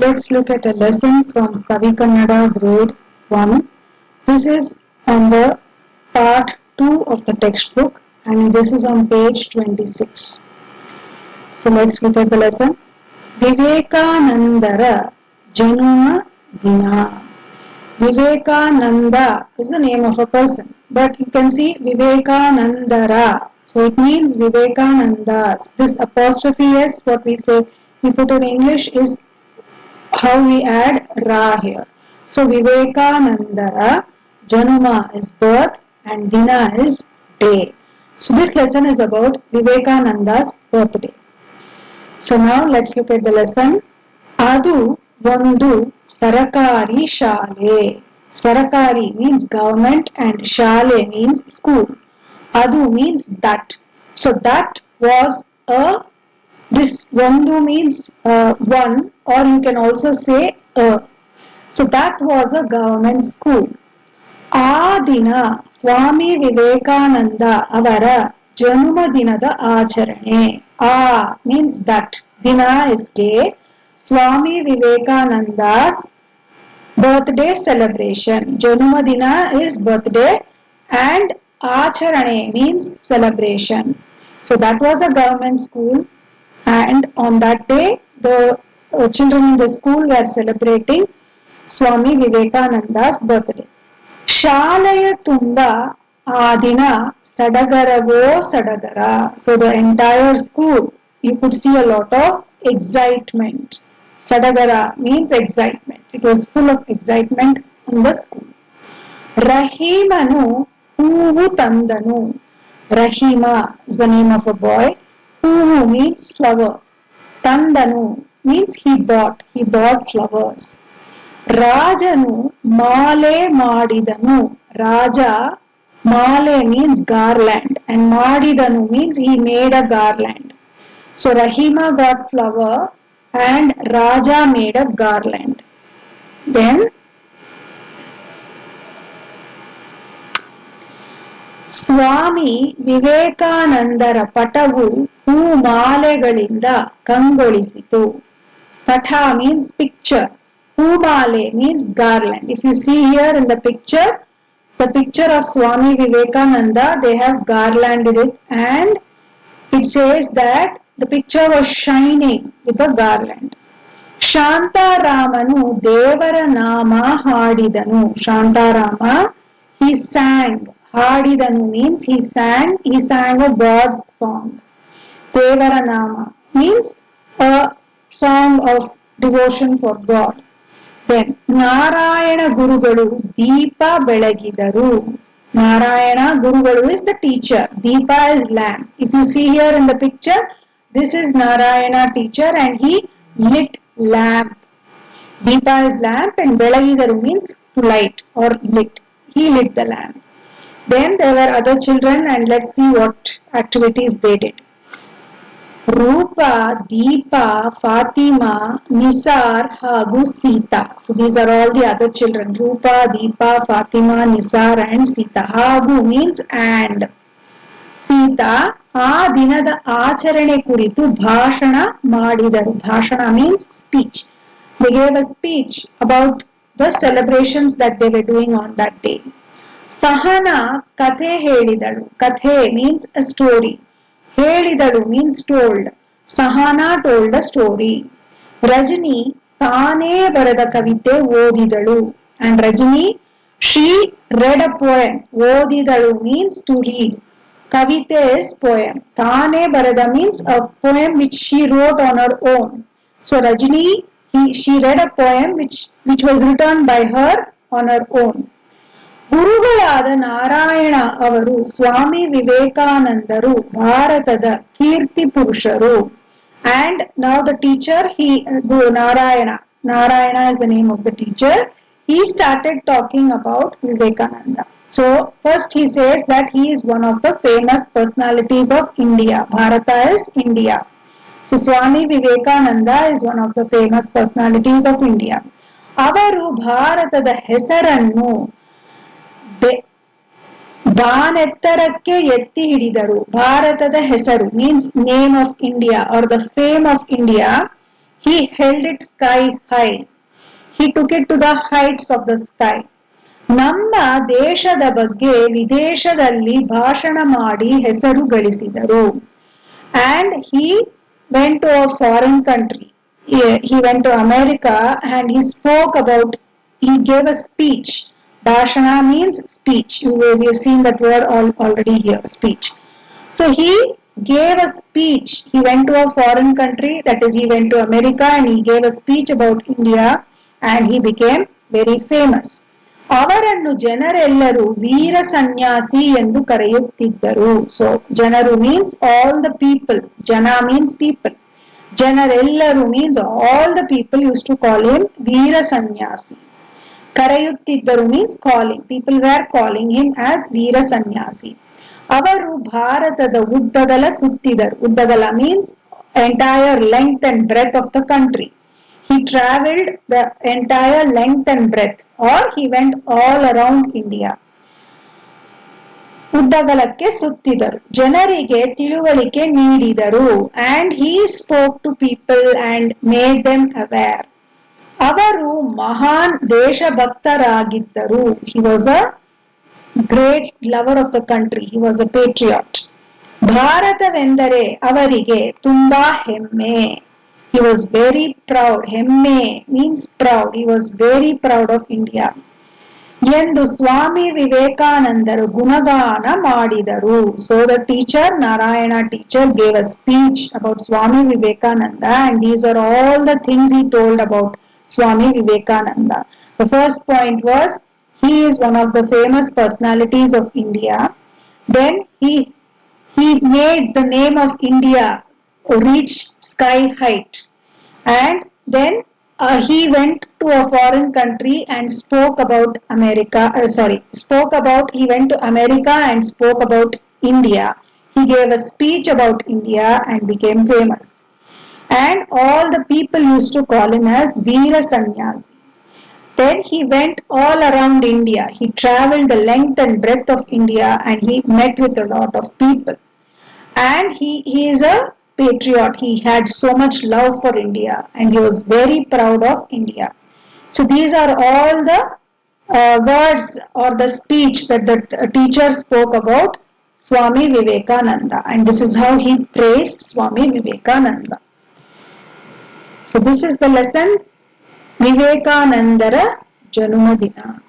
Let's look at a lesson from Savi Kannada grade 1. This is on the part 2 of the textbook and this is on page 26. So let's look at the lesson. Vivekanandara Januma Dina. Vivekananda is the name of a person, but you can see Vivekanandara. So it means Vivekanandas. This apostrophe s, what we say, we put in English is how we add Ra here. So Vivekanandara, Januma is birth and Dina is day. So this lesson is about Vivekananda's birthday. So now let's look at the lesson. Adu Vandu Sarakari Shale. Sarakari means government and Shale means school. Adu means that. So that was a this ಒಂದು means uh, one or you can also say a so that was a government school ಆ ದಿನ ಸ್ವಾಮಿ ವಿವೇಕಾನಂದ ಅವರ ಜನ್ಮದಿನದ ಆಚರಣೆ ಆ means that ದಿನ is day Swami Vivekananda's birthday celebration ಜನ್ಮದಿನ is birthday and acharane means celebration so that was a government school and on that day the uh, children in the school were celebrating Swami Vivekananda's birthday. ಶಾಲೆಯ ತುಂಬ ಆ ದಿನ ಸಡಗರವೋ ಸಡಗರ so the entire school you could see a lot of excitement ಸಡಗರ means excitement it was full of excitement in the school ರಹೀಮನು ಹೂವು ತಂದನು Rahim is the name of a ಬಾಯ್ ಹೂವು means flower ತಂದನು means he bot he bot flowers ರಾಜನು ಮಾಲೆ ಮಾಡಿದನು ರಾಜ ಮಾಲೆ means garland and ಮಾಡಿದನು means he made a garland so ರಹೀಮಾ got flower and Raja made a garland then ಸ್ವಾಮಿ ವಿವೇಕಾನಂದರ ಪಟವು ಹೂಮಾಲೆಗಳಿಂದ ಕಂಗೊಳಿಸಿತು ಪಠ means picture Humale means garland. If you see here in the picture, the picture of Swami Vivekananda, they have garlanded it and it says that the picture was shining with a garland. ಶಾಂತಾರಾಮನು ದೇವರ ನಾಮ ಹಾಡಿದನು Shantaram he sang ಹಾಡಿದನು means he sang he sang a god's song ದೇವರ ನಾಮ means a song of devotion for god then Narayana ಗುರುಗಳು ದೀಪ ಬೆಳಗಿದರು ನಾರಾಯಣ ಗುರುಗಳು is the teacher Deepa is lamp if you see here in the picture this is Narayana teacher and he lit lamp Deepa is lamp and ಬೆಳಗಿದರು means to light R lit he lit the lamp then ದೇವರ್ other children and let see what activities they did ರೂಪ, ದೀಪ, ಫಾತಿಮಾ, ನಿಸಾರ್ ಹಾಗೂ Seetha. So these are all the other children Roopa, Deepa, Fatima, Nisar and Seetha. Haagu means and Sita ಆ ದಿನದ ಆಚರಣೆ ಕುರಿತು ಭಾಷಣ ಮಾಡಿದರು. Bhashana means speech they gave a speech about the celebrations that they were doing on that day Sahana ಕಥೆ ಹೇಳಿದಳು. Kathe means a story ಹೇಳಿದಳು means told Sahana told a story Rajani ತಾನೇ ಬರೆದ ಕವಿತೆ ಓದಿದಳು and Rajani she read a poem ಓದಿದಳು means to read ಕವಿತೆ is poem ತಾನೇ ಬರೆದ means a poem which she wrote on hour own so Rajani she read a poem which which was written by her on hour own ಗುರುಗಳಾದ ನಾರಾಯಣ ಅವರು ಸ್ವಾಮಿ ವಿವೇಕಾನಂದರು ಭಾರತದ ಕೀರ್ತಿ ಪುರುಷರು and ನಾವ್ the teacher he Narayana Narayana is the name of the teacher he started talking about Vivekananda. So first he says that he is one of the famous personalities of India. Bharata is India. So Swami Vivekananda is one of the famous personalities of India. ಅವರು ಭಾರತದ ಹೆಸರನ್ನು ಬಾನೆತ್ತರಕ್ಕೆ ಎತ್ತಿ ಹಿಡಿದರು. ಭಾರತದ hesaru means name of India are the fame of India he held it sky high he took it to the heights of the sky ನಮ್ಮ ದೇಶದ ಬಗ್ಗೆ ವಿದೇಶದಲ್ಲಿ ಭಾಷಣ ಮಾಡಿ ಹೆಸರು ಗಳಿಸಿದರು. And he went to a foreign country he went to America and he spoke about he gave a speech Bhashana means speech. You, we have seen that word all, already here, speech. So he gave a speech. He went to a foreign country, that is, he went to America and he gave a speech about India and he became very famous. ಅವರನ್ನು ಜನರೆಲ್ಲರೂ ವೀರ ಸನ್ಯಾಸಿ ಎಂದು ಕರೆಯುತ್ತಿದ್ದರು so ಜನರು means all the people ಜನ means people ಜನರೆಲ್ಲರೂ means all the people use to call him ವೀರ ಸನ್ಯಾಸಿ ಕರೆಯುತ್ತಿದ್ದರು means calling people wear calling him as ವೀರ ಸನ್ಯಾಸಿ ಅವರು ಭಾರತದ ಉದ್ದಗಲ ಸುತ್ತಿದರು ಉದ್ದಗಲ means entire length and breadth of the country he traveled the entire length and breadth or he went all around India. ಉದ್ದಗಲಕ್ಕೆ ಸುತ್ತಿದರು ಜನರಿಗೆ ತಿಳುವಳಿಕೆ ನೀಡಿದರು and he spoke to people and made them aware ಅವರು ಮಹಾನ್ ದೇಶಭಕ್ತರಾಗಿದ್ದರು. He was a great lover of the country he was a patriot ಭಾರತವೆಂದರೆ ಅವರಿಗೆ ತುಂಬಾ ಹೆಮ್ಮೆ. He was very proud hemme means proud he was very proud of India ಎಂದು ಸ್ವಾಮಿ ವಿವೇಕಾನಂದರು ಗುಣಗಾನ ಮಾಡಿದರು. So the teacher Narayana teacher gave a speech about Swami Vivekananda and these are all the things he told about Swami Vivekananda. The first point was he is one of the famous personalities of India. Then he he made the name of India reach sky height, and then uh, he went to a foreign country and spoke about America. Uh, sorry, spoke about he went to America and spoke about India. He gave a speech about India and became famous and all the people used to call him as veera sannyasi then he went all around india he traveled the length and breadth of india and he met with a lot of people and he, he is a patriot. He had so much love for India and he was very proud of India. So these are all the uh, words or the speech that the t- teacher spoke about Swami Vivekananda and this is how he praised Swami Vivekananda. So this is the lesson Vivekanandara Janumadina.